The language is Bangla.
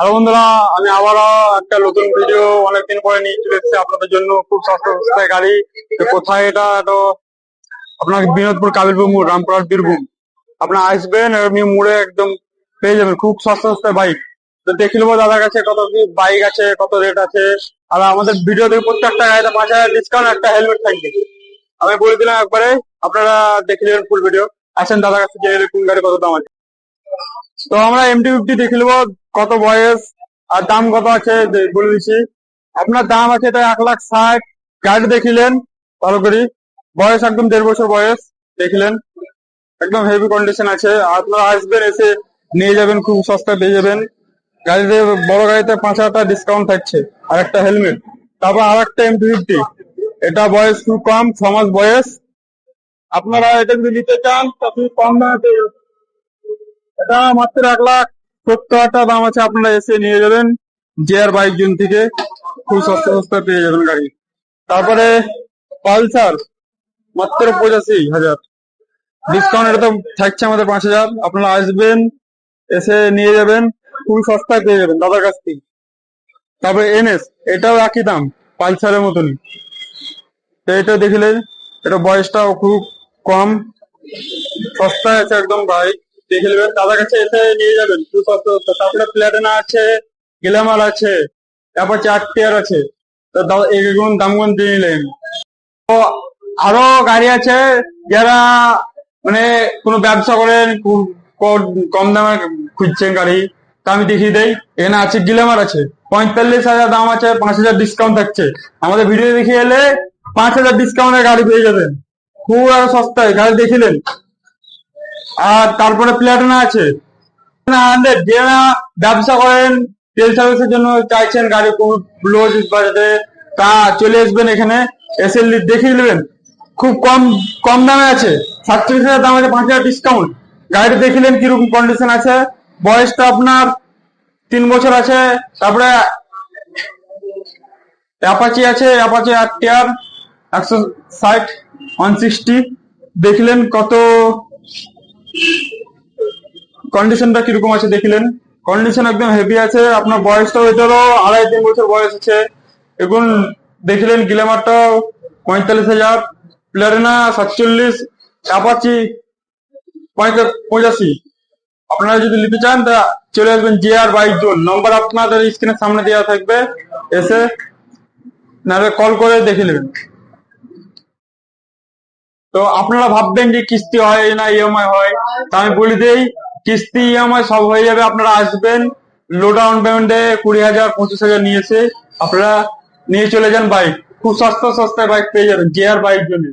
হ্যালো বন্ধুরা, আমি আবারও একটা নতুন ভিডিও অনেকদিন পরে নিয়ে চলে এসেছি আপনাদের জন্য খুব সস্তা গাড়ি। কোথায় এটা? তো আপনার বিনোদপুর কাবিলপুর মোড় রামপুরহাট, বীরভূম। আপনার আসবেন এমনি মোড়ে একদম পেয়ে যাবেন, খুব সস্তা সস্তা বাইক তো দেখে নেব দাদার কাছে কত কি বাইক আছে, কত রেট আছে। আর আমাদের ভিডিও দেখে প্রত্যেকটা গাড়িতে পাঁচ হাজার ডিসকাউন্ট একটা হেলমেট থাকবে। আমি বলে দিলাম একবারে, আপনারা দেখে নেবেন ফুল ভিডিও আসেন দাদার কাছে জেনে কোন গাড়ি কত দাম আছে। তো আমরা এমটি ফিফটি দেখে নেব। কত বয়স আর দাম কত আছে বলে দিচ্ছি। আপনার দাম আছে এটা এক লাখ ষাট। গাড়ি দেখিলেন, ভালো করে। বয়স একদম দেড় বছর বয়স, দেখিলেন। একদম হেভি কন্ডিশন আছে। আপনারা আসবেন, এসে নিয়ে যাবেন, খুব সস্তা পেয়ে যাবেন। গাড়িতে, বড় গাড়িতে পাঁচ হাজার টাকা ডিসকাউন্ট থাকছে। আর একটা হেলমেট তারপর আর একটা এমটি ফিফটি এটা বয়স খুব কম, ছ মাস বয়স। আপনারা এটা যদি নিতে চান, তা খুব কম দামে এটা মাত্র এক লাখ। সত্তর টাকা দাম আছে, আপনারা এসে নিয়ে যাবেন। জেআর বাইক জোন থেকে খুব সস্তা সস্তা পেয়ে যাবেন গাড়ি। তারপরে পালসার, মাত্র পঁচাশি হাজার। ডিসকাউন্ট এটা তো থাকছে আমাদের পাঁচ হাজার। আপনারা আসবেন, এসে নিয়ে যাবেন খুব সস্তায় পেয়ে যাবেন দাদার কাছ থেকে। তারপরে এনএস এটাও একই দাম, পালসারের মতনই। তো এটা দেখলে এটা বয়সটাও খুব কম। সস্তায় আছে একদম বাইক দেখে নেবেন, দাদার কাছে এসে নিয়ে যাবেন। তারপরে আছে গ্ল্যামার আছে, তারপর চার টিয়ার আছে। দিয়ে নিলেন। তো আরও গাড়ি আছে, যারা মানে কোনো ব্যবসা করেন কম দামে খুঁজছেন গাড়ি, তা আমি দেখিয়ে দেই। এখানে আছে গ্ল্যামার আছে। পঁয়তাল্লিশ হাজার দাম আছে, পাঁচ হাজার ডিসকাউন্ট থাকছে। আমাদের ভিডিও দেখে এলে পাঁচ হাজার ডিসকাউন্টের গাড়ি পেয়ে যাবেন। খুব আরও সস্তায়, গাড়ি দেখিলেন। আর তারপরে প্ল্যাটিনা আছে। যারা ব্যবসা করেন, তেল সার্ভিসের জন্য চাইছেন গাড়ি খুব লো বাজেটে তা চলে আসবেন এখানে এসে দেখিয়ে নেবেন খুব কম কম দামে আছে। সাতচল্লিশ হাজার দাম আছে, পাঁচ হাজার ডিসকাউন্ট গাড়িটা দেখিলেন কীরকম কন্ডিশন আছে। বয়সটা আপনার তিন বছর আছে, তারপরে অ্যাপাচি আছে অ্যাপাচি আট টিয়ার একশো ষাট ওয়ান সিক্সটি দেখলেন কত কন্ডিশনটা কীরকম আছে দেখলেন? কন্ডিশন একদম হেভি আছে, আপনার বয়সটাও এটারও আড়াই তিন বছর বয়স আছে। এখন দেখলেন গ্ল্যামারটাও পঁয়তাল্লিশ হাজার প্লেরেনা সাতচল্লিশ অ্যাপাচি পঁচাশি। আপনারা যদি নিতে চান, তা চলে আসবেন J R bike zone number আপনাদের স্ক্রিনের সামনে দেওয়া থাকবে, এসে নাহলে কল করে দেখে নেবেন। তো আপনারা ভাববেন যে কিস্তি হয় না ইএমআই হয়। তা আমি বলি দেই, কিস্তি ইএমআই সব হয়ে যাবে, আপনারা আসবেন। লো ডাউন পেমেন্টে কুড়ি হাজার, পঁচিশ হাজার নিয়েছে। আপনারা নিয়ে চলে যান বাইক খুব সস্তা সস্তায় বাইক পেয়ে যাবেন জিয়ার বাইক জন্য।